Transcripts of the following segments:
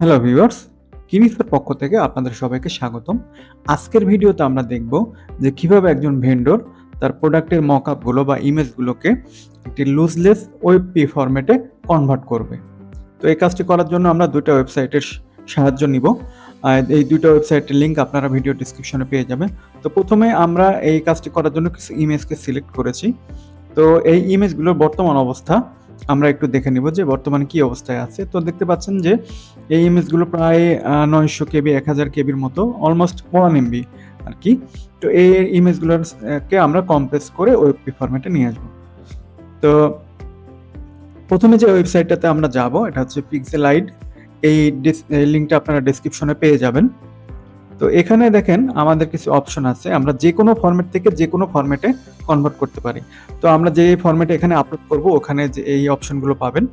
Hello viewers কিনিসের পক্ষ থেকে আপনাদের সবাইকে স্বাগতম। আজকের ভিডিওতে আমরা দেখব যে কীভাবে একজন ভেন্ডর তার প্রোডাক্টের মকআপগুলো বা ইমেজগুলোকে একটি লুজলেস ওয়েব পি ফরম্যাটে কনভার্ট করবে। তো এই কাজটি করার জন্য আমরা দুটো ওয়েবসাইটের সাহায্য নিব। এই দুটো ওয়েবসাইটের লিঙ্ক আপনারা ভিডিও ডিসক্রিপশনে পেয়ে যাবেন। তো প্রথমে আমরা এই কাজটি করার জন্য কিছু ইমেজকে সিলেক্ট করেছি। তো এই ইমেজগুলোর বর্তমান অবস্থা আমরা একটু দেখে নিব যে বর্তমানে কি অবস্থায় আছে। তো দেখতে পাচ্ছেন যে এই ইমেজগুলো প্রায় নয়শো কেবি, এক হাজার কেবির মতো অলমোস্ট ওয়ান এমবি আর কি। তো এই ইমেজগুলোকে আমরা কম্প্রেস করে ওয়েবপি ফরম্যাটে নিয়ে আসব। তো প্রথমে যে ওয়েবসাইটটাতে আমরা যাব, এটা হচ্ছে পিক্সেলাইড এই লিঙ্কটা আপনারা ডিসক্রিপশনে পেয়ে যাবেন। তো এখানে দেখেন আমাদের কিছু অপশন আছে। আমরা যে কোনো ফরম্যাট থেকে যে কোনো ফরম্যাটে কনভার্ট করতে পারি। তো আমরা যে ফরম্যাটে এখানে আপলোড করব, ওখানে যে এই অপশনগুলো পাবেন।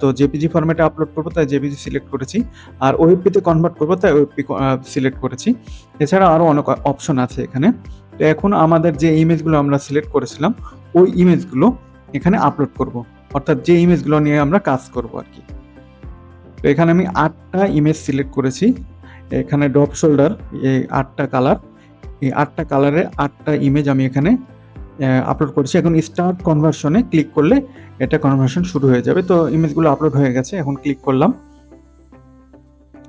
তো জেপিজি ফরম্যাটে আপলোড করব, তাই জেপিজি সিলেক্ট করেছি। আর ওয়েবপিতে কনভার্ট করব, তাই ওয়েবপি সিলেক্ট করেছি। এছাড়া আরও অনেক অপশন আছে এখানে। তো এখন আমাদের যে ইমেজগুলো আমরা সিলেক্ট করেছিলাম, ওই ইমেজগুলো এখানে আপলোড করব। অর্থাৎ যে ইমেজগুলো নিয়ে আমরা কাজ করব আর কি। তো এখানে আমি আটটা ইমেজ সিলেক্ট করেছি। এখানে ডপ শোল্ডার, এই আটটা কালার, এই আটটা কালারে আটটা ইমেজ আমি এখানে আপলোড করেছি। এখন স্টার্ট কনভার্সনে ক্লিক করলে এটা কনভার্সন শুরু হয়ে যাবে। তো ইমেজগুলো আপলোড হয়ে গেছে, এখন ক্লিক করলাম।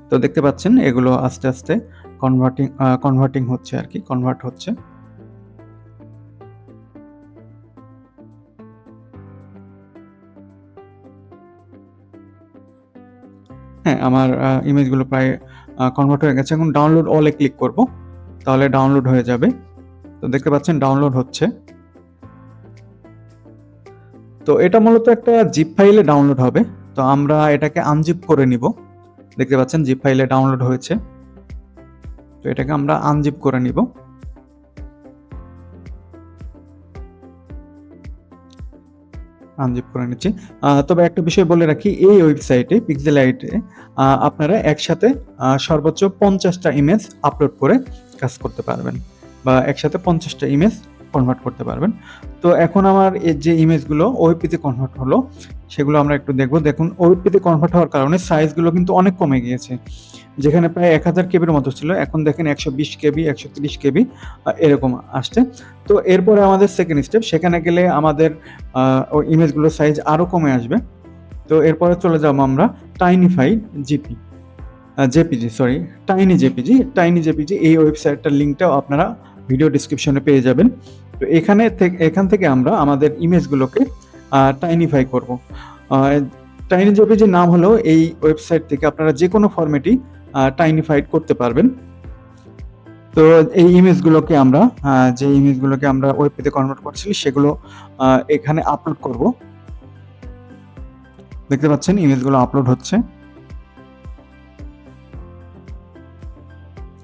তো দেখতে পাচ্ছেন, এগুলো আস্তে আস্তে কনভার্টিং কনভার্টিং হচ্ছে আর কি কনভার্ট হচ্ছে। হ্যাঁ আমার ইমেজগুলো প্রায় কনভার্ট হয়ে গেছে। এখন ডাউনলোড অলে ক্লিক করব, তাহলে ডাউনলোড হয়ে যাবে। তো দেখতে পাচ্ছেন ডাউনলোড হচ্ছে। তো এটা মূলত একটা জিপ ফাইলে ডাউনলোড হবে। তো আমরা এটাকে আনজিপ করে নিব। দেখতে পাচ্ছেন জিপ ফাইলে ডাউনলোড হয়েছে। তো এটাকে আমরা আনজিপ করে নিব। আনজিপ করে নিচ্ছি। তবে একটা বিষয় বলে রাখি, এই ওয়েবসাইটে পিক্সেলাইটে আপনারা একসাথে সর্বোচ্চ পঞ্চাশটা ইমেজ আপলোড করে কাজ করতে পারবেন বা একসাথে পঞ্চাশটা ইমেজ কনভার্ট করতে পারবেন। তো এখন আমার যে ইমেজগুলো ওয়েবপিতে কনভার্ট হলো, সেগুলো আমরা একটু দেখব। দেখুন ওয়েবপিতে কনভার্ট হওয়ার কারণে সাইজগুলো কিন্তু অনেক কমে গিয়েছে। যেখানে প্রায় এক হাজার কেবির মতো ছিল। এখন দেখেন একশো বিশ কেবি, একশো তিরিশ কেবি এরকম আসছে। তো এরপরে আমাদের সেকেন্ড স্টেপ সেখানে গেলে আমাদের ওই ইমেজগুলোর সাইজ আরও কমে আসবে। তো এরপরে চলে যাব আমরা টাইনিফাই GP JPG sorry tiny JPG tiny JPG এই ওয়েবসাইটটার লিঙ্কটাও আপনারা ভিডিও ডিসক্রিপশনে পেয়ে যাবেন। তো এখানে থেকে, এখান থেকে আমরা আমাদের ইমেজগুলোকে টাইনিফাই করব। টাইনি জেপিজির নাম হলো এই ওয়েবসাইট থেকে আপনারা যে কোনো ফরম্যাটই টাইনিফাইড করতে পারবেন। তো এই ইমেজগুলোকে আমরা যে ইমেজগুলোকে আমরা ওয়েবপিতে কনভার্ট করছি সেগুলো এখানে আপলোড করব। দেখতে পাচ্ছেন ইমেজগুলো আপলোড হচ্ছে।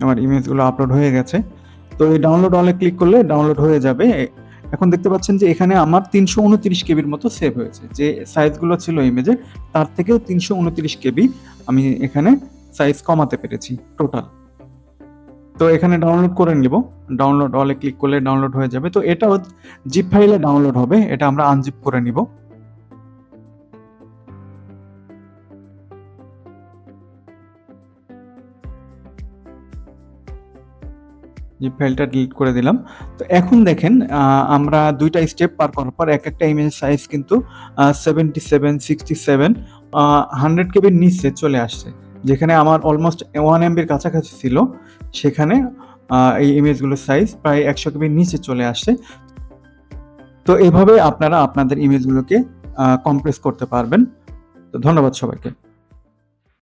আমার ইমেজগুলো আপলোড হয়ে গেছে। তো এই ডাউনলোড অলে ক্লিক করলে ডাউনলোড হয়ে যাবে। এখন দেখতে পাচ্ছেন যে এখানে আমার তিনশো উনত্রিশ কেবির মতো সেভ হয়েছে। যে সাইজগুলো ছিল ইমেজে তার থেকেও তিনশো উনত্রিশ কেবি আমি এখানে সাইজ কমাতে পেরেছি টোটাল তো এখানে ডাউনলোড করে নিব। ডাউনলোড অলে ক্লিক করলে ডাউনলোড হয়ে যাবে। তো এটাও জিপ ফাইলে ডাউনলোড হবে। এটা আমরা আনজিপ করে নিব। জিপ ফাইলটা ডিলিট করে দিলাম। তো এখন দেখেন আমরা দুইটা স্টেপ পার করার পর এক একটা ইমেজ সাইজ কিন্তু seventy seven sixty seven hundred কেবির নিচে চলে আসছে। যেখানে আমার অলমোস্ট ওয়ান এমবির কাছাকাছি ছিল, সেখানে এই ইমেজগুলোর সাইজ প্রায় একশো কেবির নিচে চলে আসে। তো এভাবে আপনারা আপনাদের ইমেজগুলোকে কম্প্রেস করতে পারবেন। তো ধন্যবাদ সবাইকে।